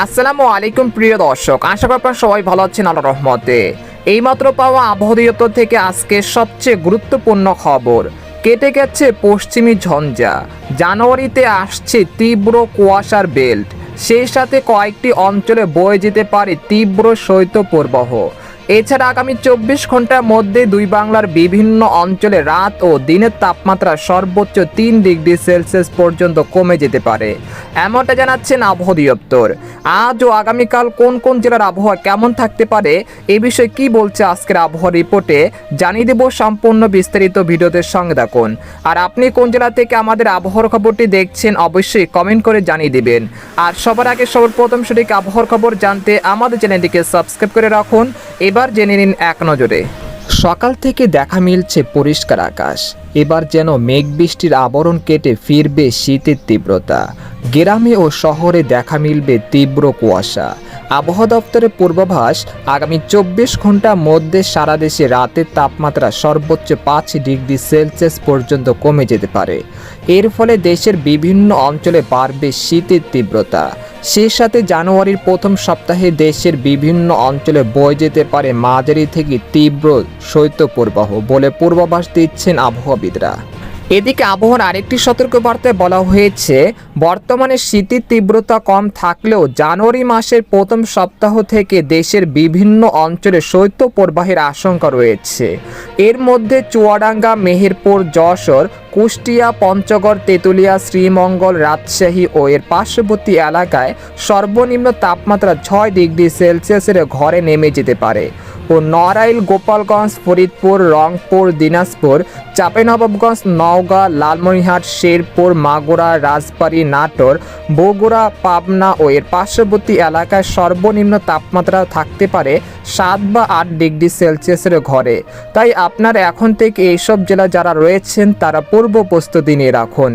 আসসালামু আলাইকুম, প্রিয় দর্শক। আশা করি আপনারা সবাই ভালো আছেন আল্লাহ রহমতে। এইমাত্র পাওয়া আবহাওয়া থেকে আজকে সবচেয়ে গুরুত্বপূর্ণ খবর। কেটে গেছে পশ্চিমী ঝঞ্ঝা। জানুয়ারিতে আসছে তীব্র কুয়াশার বেল্ট। সেই সাথে কয়েকটি অঞ্চলে বয়ে যেতে পারে তীব্র শৈত্যপ্রবাহ। এছাড়া আগামী চব্বিশ ঘণ্টার মধ্যে দুই বাংলার বিভিন্ন অঞ্চলে রাত ও দিনের তাপমাত্রা সর্বোচ্চ তিন ডিগ্রি সেলসিয়াস পর্যন্ত কমে যেতে পারে। এমনটা জানাচ্ছেন আবহাওয়া দপ্তর। আজ ও আগামীকাল কোন কোন জেলার আবহাওয়া কেমন থাকতে পারে, এ বিষয়ে কি বলছে আজকের আবহাওয়া রিপোর্টে, জানিয়ে দেব সম্পূর্ণ বিস্তারিত ভিডিওদের সঙ্গে থাকুন। আর আপনি কোন জেলা থেকে আমাদের আবহাওয়ার খবরটি দেখছেন, অবশ্যই কমেন্ট করে জানিয়ে দিবেন। আর সবার আগে সবার প্রথম সঠিক আবহাওয়ার খবর জানতে আমাদের চ্যানেলটিকে সাবস্ক্রাইব করে রাখুন। এবার জেনে নিন এক নজরে। সকাল থেকে দেখা মিলছে পরিষ্কার আকাশ। এবার যেন মেঘ বৃষ্টির আবরণ কেটে ফিরবে শীতের তীব্রতা। গ্রামে ও শহরে দেখা মিলবে তীব্র কুয়াশা। আবহাওয়া দপ্তরের পূর্বাভাস, আগামী চব্বিশ ঘণ্টার মধ্যে সারা দেশে রাতের তাপমাত্রা সর্বোচ্চ পাঁচ ডিগ্রি সেলসিয়াস পর্যন্ত কমে যেতে পারে। এর ফলে দেশের বিভিন্ন অঞ্চলে বাড়বে শীতের তীব্রতা। সেই সাথে জানুয়ারির প্রথম সপ্তাহে দেশের বিভিন্ন অঞ্চলে বয়ে যেতে পারে মাঝারি থেকে তীব্র শৈত্যপ্রবাহ বলে পূর্বাভাস দিচ্ছেন আবহাওয়াবিদরা। এদিকে আবহাওয়ার আরেকটি সতর্কবার্তায় বলা হয়েছে, বর্তমানে শীতের তীব্রতা কম থাকলেও জানুয়ারি মাসের প্রথম সপ্তাহ থেকে দেশের বিভিন্ন অঞ্চলে শৈত্যপ্রবাহের আশঙ্কা রয়েছে। এর মধ্যে চুয়াডাঙ্গা, মেহেরপুর, যশোর, কুষ্টিয়া, পঞ্চগড়, তেঁতুলিয়া, শ্রীমঙ্গল, রাজশাহী ও এর পার্শ্ববর্তী এলাকায় সর্বনিম্ন তাপমাত্রা ছয় ডিগ্রি সেলসিয়াসের ঘরে নেমে যেতে পারে। ও নড়াইল, গোপালগঞ্জ, ফরিদপুর, রংপুর, দিনাজপুর, চাঁপাইনবাবগঞ্জ, নওগাঁ লালমনিহাট শেরপুর, মাগুরা, রাজবাড়ী, নাটোর, বগুড়া, পাবনা ও এর পার্শ্ববর্তী এলাকায় সর্বনিম্ন তাপমাত্রা থাকতে পারে সাত বা আট ডিগ্রি সেলসিয়াসের ঘরে। তাই আপনার এখন থেকে এইসব জেলা যারা রয়েছেন, তারা পূর্ব প্রস্তুতি নিয়ে রাখুন।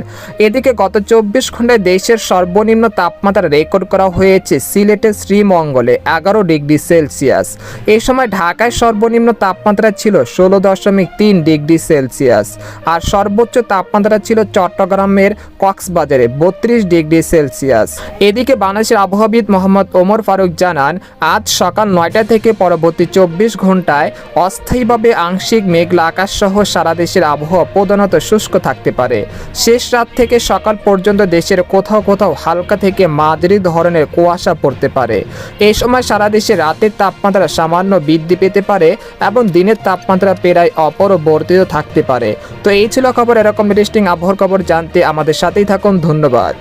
এদিকে গত চব্বিশ ঘন্টায় দেশের সর্বনিম্ন তাপমাত্রা রেকর্ড করা হয়েছে সিলেটের শ্রীমঙ্গলে, এগারো ডিগ্রি সেলসিয়াস। এই সময় ঢাকায় সর্বনিম্ন তাপমাত্রা ছিল ষোলো দশমিক তিন ডিগ্রি সেলসিয়াস আর সর্বোচ্চ তাপমাত্রা ছিল চট্টগ্রামের কক্সবাজারে বত্রিশ ডিগ্রি সেলসিয়াস। এদিকে বাংলাদেশের আবহাওয়াবিদ মোহাম্মদ ওমর ফারুক জানান, আজ সকাল নয়টা থেকে পরবর্তী চব্বিশ ঘন্টায় অস্থায়ীভাবে আংশিক মেঘলা আকাশ সহ সারা দেশের আবহাওয়া প্রধানত শুষ্ক থাকতে পারে। শেষ রাত থেকে সকাল পর্যন্ত দেশের কোথাও কোথাও হালকা থেকে মাঝারি ধরনের কুয়াশা পড়তে পারে। এই সময় সারা দেশে রাতের তাপমাত্রা সামান্য বৃদ্ধি পেতে পারে এবং দিনের তাপমাত্রা প্রায় অপরবর্তিত থাকতে পারে। তো এই ছিল খবর, এরকম ইন্টারেস্টিং আবহাওয়ার খবর জানতে আমাদের সাথেই থাকুন, ধন্যবাদ।